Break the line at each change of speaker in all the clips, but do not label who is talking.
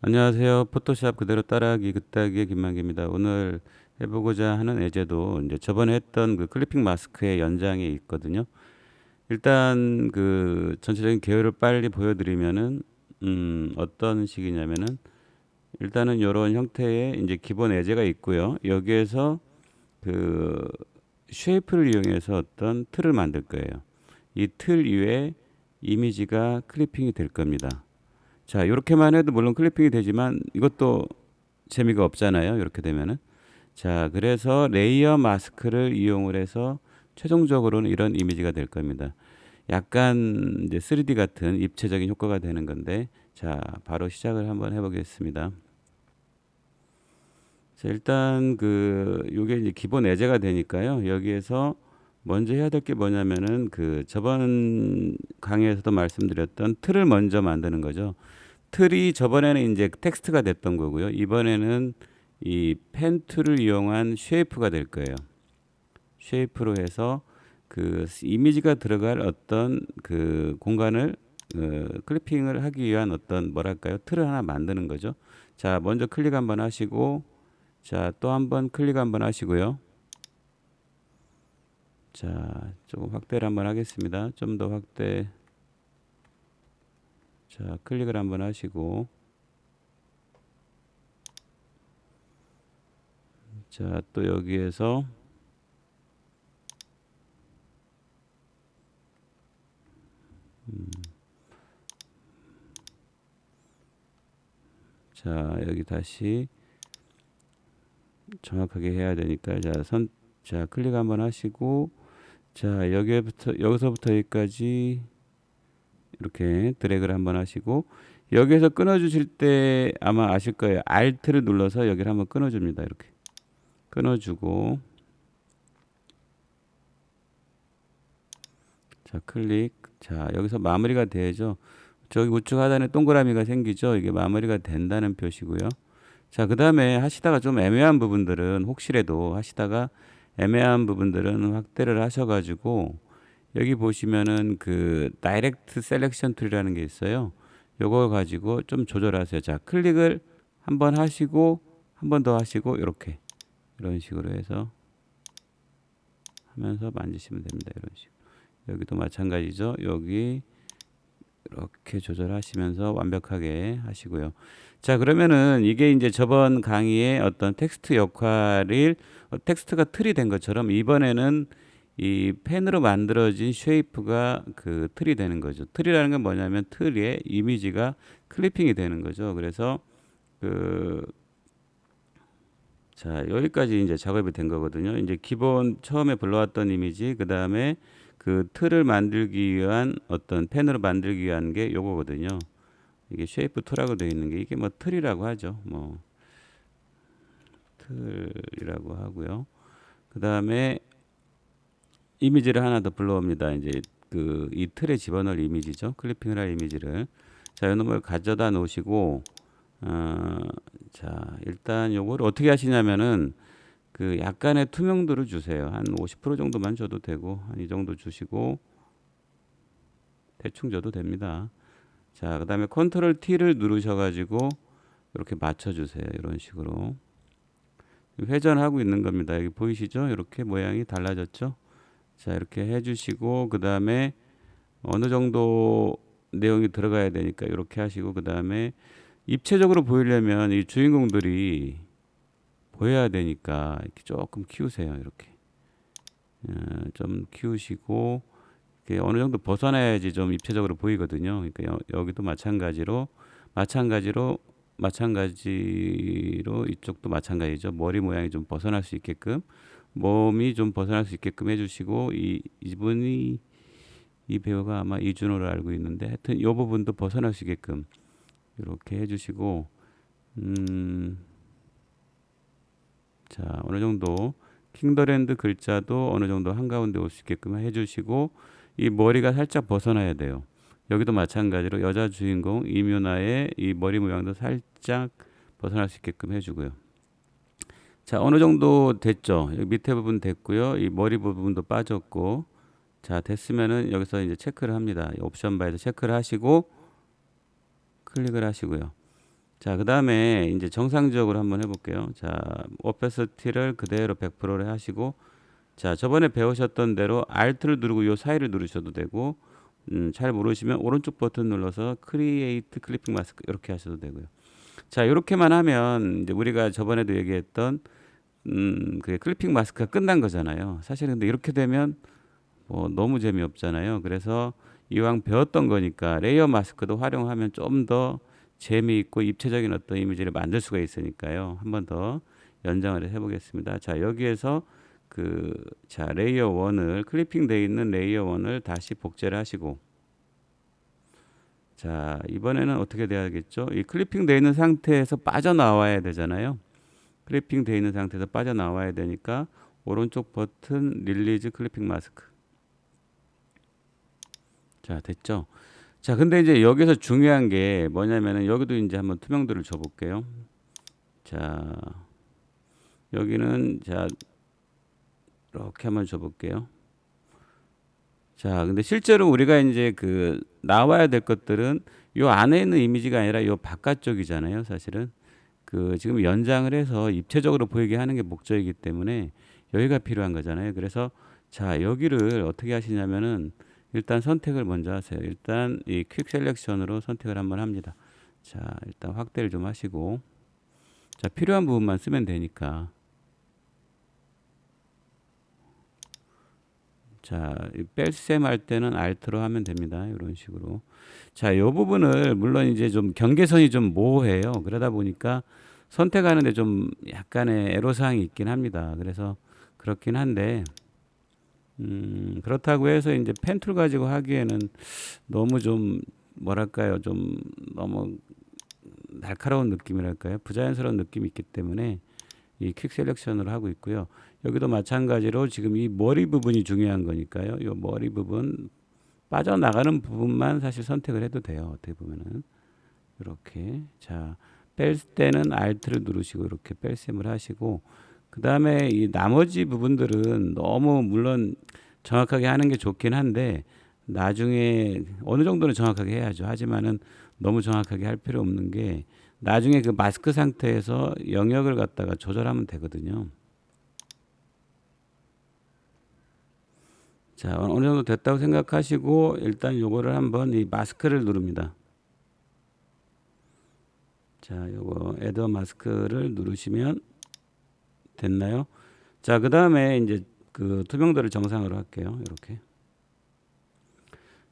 안녕하세요. 포토샵 그대로 따라하기 그따기의 김만기입니다. 오늘 해보고자 하는 예제도 이제 저번에 했던 그 클리핑 마스크의 연장에 있거든요. 일단 그 전체적인 개요를 빨리 보여드리면은 음 어떤 식이냐면은 일단은 이런 형태의 이제 기본 예제가 있고요. 여기에서 그 쉐이프를 이용해서 어떤 틀을 만들 거예요. 이 틀 위에 이미지가 클리핑이 될 겁니다. 자, 이렇게만 해도 물론 클리핑이 되지만 이것도 재미가 없잖아요. 이렇게 되면은. 자, 그래서 레이어 마스크를 이용을 해서 최종적으로는 이런 이미지가 될 겁니다. 약간 이제 3D 같은 입체적인 효과가 되는 건데, 자, 바로 시작을 한번 해 보겠습니다. 자, 일단 그 요게 이제 기본 예제가 되니까요. 여기에서 먼저 해야 될 게 뭐냐면은 그 저번 강의에서도 말씀드렸던 틀을 먼저 만드는 거죠. 틀이 저번에는 이제 텍스트가 됐던 거고요. 이번에는 이 펜 툴을 이용한 쉐이프가 될 거예요. 쉐이프로 해서 그 이미지가 들어갈 어떤 그 공간을 어, 클리핑을 하기 위한 어떤 뭐랄까요 틀을 하나 만드는 거죠. 자 먼저 클릭 한번 하시고 자 또 한번 클릭 한번 하시고요. 자 조금 확대를 한번 하겠습니다. 좀 더 확대. 자 클릭을 한번 하시고. 자 또 여기에서 자 여기 다시 정확하게 해야 되니까 자 선 자 클릭 한번 하시고 자 여기부터 여기서부터 여기까지 이렇게 드래그를 한번 하시고 여기에서 끊어 주실 때 아마 아실 거예요. Alt를 눌러서 여기를 한번 끊어 줍니다. 이렇게. 끊어 주고. 자 클릭. 자 여기서 마무리가 되죠. 저기 우측 하단에 동그라미가 생기죠? 이게 마무리가 된다는 표시고요. 자 그 다음에 하시다가 좀 애매한 부분들은 혹시라도 하시다가 애매한 부분들은 확대를 하셔가지고 여기 보시면은 그 다이렉트 셀렉션 툴이라는 게 있어요. 요거 가지고 좀 조절하세요. 자, 클릭을 한 번 하시고 한 번 더 하시고 이렇게 이런 식으로 해서 하면서 만지시면 됩니다. 이런 식으로. 여기도 마찬가지죠. 여기 이렇게 조절하시면서 완벽하게 하시고요. 자, 그러면은 이게 이제 저번 강의의 어떤 텍스트 역할을 어, 텍스트가 틀이 된 것처럼 이번에는 이 펜으로 만들어진 쉐이프가 그 틀이 되는 거죠. 틀이라는 건 뭐냐면 틀에 이미지가 클리핑이 되는 거죠. 그래서 그 자, 여기까지 이제 작업이 된 거거든요. 이제 기본 처음에 불러왔던 이미지, 그 다음에 그 틀을 만들기 위한 어떤 펜으로 만들기 위한 게 요거거든요. 이게 쉐이프 툴라고 되어 있는 게 이게 뭐 틀이라고 하죠. 뭐 틀이라고 하고요. 그 다음에 이미지를 하나 더 불러옵니다. 이제 그 이 틀에 집어넣을 이미지죠. 클리핑을 할 이미지를 자, 이놈을 가져다 놓으시고 어, 자, 일단 요걸 어떻게 하시냐면은 그 약간의 투명도를 주세요. 한 50% 정도만 줘도 되고 한 이 정도 주시고 대충 줘도 됩니다. 자, 그다음에 컨트롤 T를 누르셔 가지고 이렇게 맞춰 주세요. 이런 식으로. 회전하고 있는 겁니다. 여기 보이시죠? 이렇게 모양이 달라졌죠? 자, 이렇게 해 주시고 그 다음에 어느 정도 내용이 들어가야 되니까 이렇게 하시고 그 다음에 입체적으로 보이려면 이 주인공들이 보여야 되니까 이렇게 조금 키우세요. 이렇게 어, 좀 키우시고 어느 정도 벗어나야지 좀 입체적으로 보이거든요. 그러니까 여, 기도 마찬가지로 마찬가지로 마찬가지로 이쪽도 마찬가지죠. 머리 모양이 좀 벗어날 수 있게끔 몸이 좀 벗어날 수 있게끔 해주시고 이 이분이 이 배우가 아마 이준호를 알고 있는데 하여튼 이 부분도 벗어날 수 있게끔 이렇게 해주시고 음. 자 어느 정도 킹더랜드 글자도 어느 정도 한가운데 올 수 있게끔 해주시고 이 머리가 살짝 벗어나야 돼요. 여기도 마찬가지로 여자 주인공 이뮤나의 이 머리 모양도 살짝 벗어날 수 있게끔 해주고요. 자 어느 정도 됐죠. 여기 밑에 부분 됐고요. 이 머리 부분도 빠졌고 자 됐으면은 여기서 이제 체크를 합니다. 옵션 바에서 체크를 하시고 클릭을 하시고요. 자, 그 다음에 이제 정상적으로 한번 해 볼게요. 자, 오페스티를 그대로 100%를 하시고, 자, 저번에 배우셨던 대로 Alt를 누르고 요 사이를 누르셔도 되고, 음, 잘 모르시면 오른쪽 버튼 눌러서 크리에이트 클리핑 마스크 이렇게 하셔도 되고요. 자, 이렇게만 하면 이제 우리가 저번에도 얘기했던 음, 그 클리핑 마스크가 끝난 거잖아요. 사실 근데 이렇게 되면 뭐 너무 재미없잖아요. 그래서 이왕 배웠던 거니까 레이어 마스크도 활용하면 좀 더 재미있고 입체적인 어떤 이미지를 만들 수가 있으니까요. 한 번 더 연장을 해보겠습니다. 자, 여기에서 그, 자, 레이어 1을, 클리핑 되어 있는 레이어 1을 다시 복제를 하시고, 자, 이번에는 어떻게 돼야겠죠? 이 클리핑 되어 있는 상태에서 빠져나와야 되잖아요. 클리핑 되어 있는 상태에서 빠져나와야 되니까, 오른쪽 버튼 릴리즈 클리핑 마스크. 자, 됐죠? 자, 근데 이제 여기서 중요한 게 뭐냐면은 여기도 이제 한번 투명도를 줘 볼게요. 자, 여기는 자, 이렇게 한번 줘 볼게요. 자, 근데 실제로 우리가 이제 그 나와야 될 것들은 요 안에 있는 이미지가 아니라 요 바깥쪽이잖아요, 사실은. 그 지금 연장을 해서 입체적으로 보이게 하는 게 목적이기 때문에 여기가 필요한 거잖아요. 그래서 자, 여기를 어떻게 하시냐면은 일단 선택을 먼저 하세요. 일단 이 퀵 셀렉션으로 선택을 한번 합니다. 자, 일단 확대를 좀 하시고 자, 필요한 부분만 쓰면 되니까 자, 뺄셈 할 때는 알트로 하면 됩니다. 이런 식으로. 자, 이 부분을 물론 이제 좀 경계선이 좀 모호해요. 그러다 보니까 선택하는데 좀 약간의 애로사항이 있긴 합니다. 그래서 그렇긴 한데 음, 그렇다고 해서 이제 펜툴 가지고 하기에는 너무 좀 뭐랄까요? 좀 너무 날카로운 느낌이랄까요? 부자연스러운 느낌이 있기 때문에 이 퀵 셀렉션으로 하고 있고요. 여기도 마찬가지로 지금 이 머리 부분이 중요한 거니까요. 이 머리 부분 빠져나가는 부분만 사실 선택을 해도 돼요. 어떻게 보면은 이렇게 자 뺄 때는 Alt를 누르시고 이렇게 뺄셈을 하시고 그 다음에 이 나머지 부분들은 너무 물론 정확하게 하는 게 좋긴 한데 나중에 어느 정도는 정확하게 해야죠. 하지만은 너무 정확하게 할 필요 없는 게 나중에 그 마스크 상태에서 영역을 갖다가 조절하면 되거든요. 자, 어느 정도 됐다고 생각하시고 일단 요거를 한번 이 마스크를 누릅니다. 자, 요거 애더 마스크를 누르시면 됐나요? 자, 그다음에 이제 그 투명도를 정상으로 할게요. 이렇게.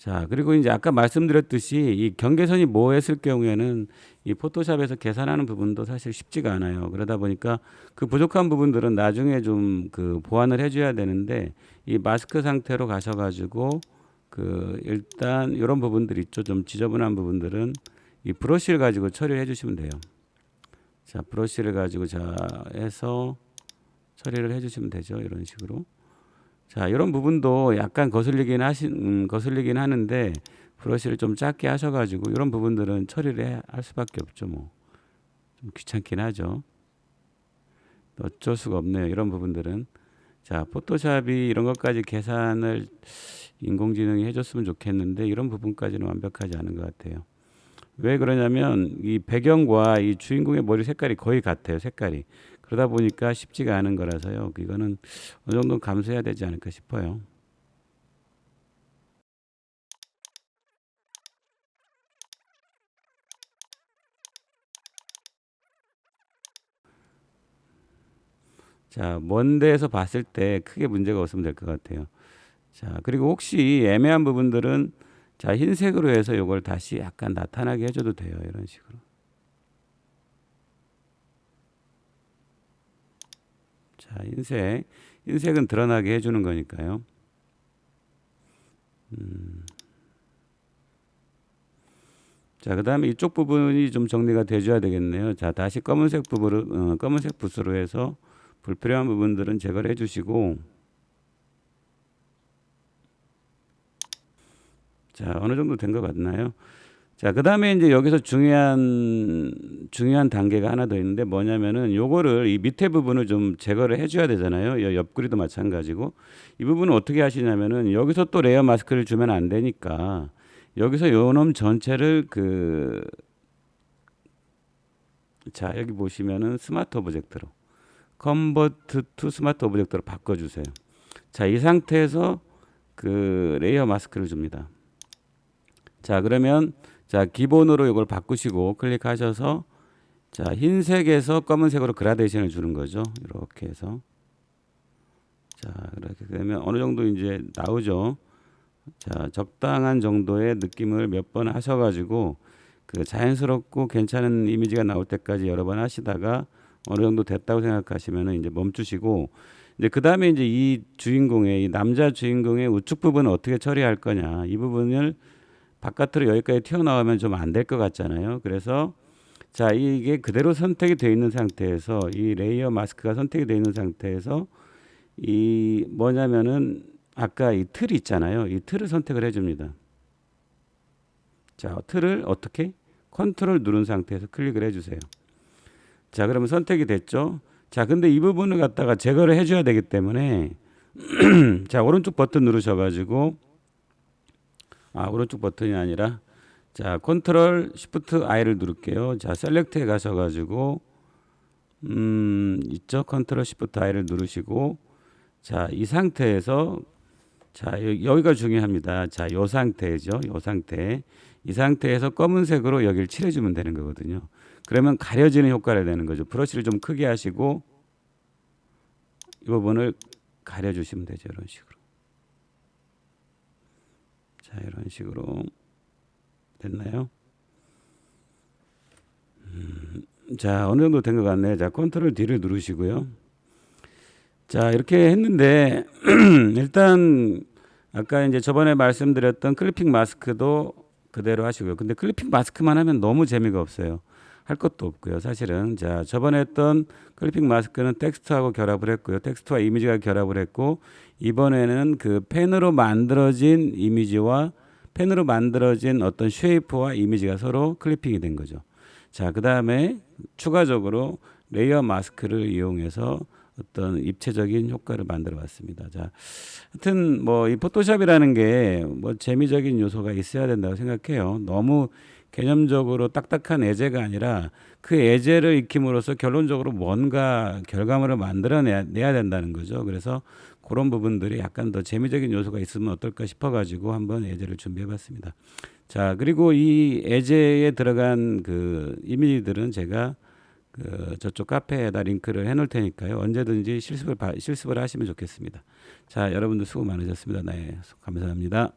자, 그리고 이제 아까 말씀드렸듯이 이 경계선이 모호했을 경우에는 이 포토샵에서 계산하는 부분도 사실 쉽지가 않아요. 그러다 보니까 그 부족한 부분들은 나중에 좀 그 보완을 해줘야 되는데 이 마스크 상태로 가셔가지고 그 일단 이런 부분들 있죠. 좀 지저분한 부분들은 이 브러쉬를 가지고 처리를 해주시면 돼요. 자, 브러쉬를 가지고 자 해서 처리를 해주시면 되죠. 이런 식으로. 자, 이런 부분도 약간 거슬리긴 하신, 음, 거슬리긴 하는데 브러쉬를 좀 작게 하셔 가지고 이런 부분들은 처리를 해, 할 수밖에 없죠. 뭐. 좀 귀찮긴 하죠. 어쩔 수가 없네요. 이런 부분들은. 자, 포토샵이 이런 것까지 계산을 인공지능이 해줬으면 좋겠는데 이런 부분까지는 완벽하지 않은 것 같아요. 왜 그러냐면 이 배경과 이 주인공의 머리 색깔이 거의 같아요. 색깔이. 그러다 보니까 쉽지가 않은 거라서요. 이거는 어느 정도 감수해야 되지 않을까 싶어요. 자, 먼 데에서 봤을 때 크게 문제가 없으면 될 것 같아요. 자, 그리고 혹시 애매한 부분들은 자, 흰색으로 해서 이걸 다시 약간 나타나게 해줘도 돼요. 이런 식으로. 자, 흰색. 흰색은 드러나게 해주는 거니까요. 음. 자, 그 다음에 이쪽 부분이 좀 정리가 돼줘야 되겠네요. 자, 다시 검은색 부분을, 어, 검은색 붓으로 해서 불필요한 부분들은 제거를 해주시고, 자, 어느 정도 된 것 같나요? 자, 그 다음에 이제 여기서 중요한, 중요한 단계가 하나 더 있는데 뭐냐면은 요거를 이 밑에 부분을 좀 제거를 해 줘야 되잖아요. 이 옆구리도 마찬가지고. 이 부분은 어떻게 하시냐면은 여기서 또 레이어 마스크를 주면 안 되니까 여기서 요놈 전체를 그 자 여기 보시면은 스마트 오브젝트로 컨버트 투 스마트 오브젝트로 바꿔 주세요. 자 이 상태에서 그 레이어 마스크를 줍니다. 자 그러면 자 기본으로 이걸 바꾸시고 클릭하셔서 자 흰색에서 검은색으로 그라데이션을 주는 거죠. 이렇게 해서 자 그렇게 되면 어느 정도 이제 나오죠. 자 적당한 정도의 느낌을 몇 번 하셔 가지고 그 자연스럽고 괜찮은 이미지가 나올 때까지 여러 번 하시다가 어느 정도 됐다고 생각하시면은 이제 멈추시고 이제 그 다음에 이제 이 주인공의 이 남자 주인공의 우측 부분을 어떻게 처리할 거냐 이 부분을 바깥으로 여기까지 튀어나오면 좀 안 될 것 같잖아요. 그래서 자 이게 그대로 선택이 되어 있는 상태에서 이 레이어 마스크가 선택이 되어 있는 상태에서 이 뭐냐면은 아까 이틀 있잖아요. 이 틀을 선택을 해줍니다. 자 틀을 어떻게 컨트롤 누른 상태에서 클릭을 해주세요. 자 그러면 선택이 됐죠. 자 근데 이 부분을 갖다가 제거를 해줘야 되기 때문에 자 오른쪽 버튼 누르셔가지고 아 오른쪽 버튼이 아니라 자 컨트롤 시프트 I를 누를게요. 자 셀렉트에 가셔 가지고 음 있죠 컨트롤 시프트 I를 누르시고 자 이 상태에서 자 여- 여기가 중요합니다. 자요 상태죠. 요 상태 이 상태에서 검은색으로 여기를 칠해주면 되는 거거든요. 그러면 가려지는 효과를 내는 거죠. 브러쉬를 좀 크게 하시고 이 부분을 가려주시면 되죠. 이런 식으로. 자, 이런 식으로 됐나요? 음, 자, 어느 정도 된 것 같네요. 자, 컨트롤 D를 누르시고요. 자, 이렇게 했는데 일단 아까 이제 저번에 말씀드렸던 클리핑 마스크도 그대로 하시고요. 근데 클리핑 마스크만 하면 너무 재미가 없어요. 할 것도 없고요. 사실은 자 저번에 했던 클리핑 마스크는 텍스트하고 결합을 했고요. 텍스트와 이미지가 결합을 했고 이번에는 그 펜으로 만들어진 이미지와 펜으로 만들어진 어떤 쉐이프와 이미지가 서로 클리핑이 된 거죠. 자, 그 다음에 추가적으로 레이어 마스크를 이용해서 어떤 입체적인 효과를 만들어 봤습니다. 자, 하여튼 뭐 이 포토샵이라는 게 뭐 재미적인 요소가 있어야 된다고 생각해요. 너무 개념적으로 딱딱한 예제가 아니라 그 예제를 익힘으로써 결론적으로 뭔가 결과물을 만들어내야 내야 된다는 거죠. 그래서 그런 부분들이 약간 더 재미적인 요소가 있으면 어떨까 싶어가지고 한번 예제를 준비해봤습니다. 자 그리고 이 예제에 들어간 그 이미지들은 제가 그 저쪽 카페에다 링크를 해놓을 테니까요. 언제든지 실습을 바- 실습을 하시면 좋겠습니다. 자 여러분들 수고 많으셨습니다. 네 감사합니다.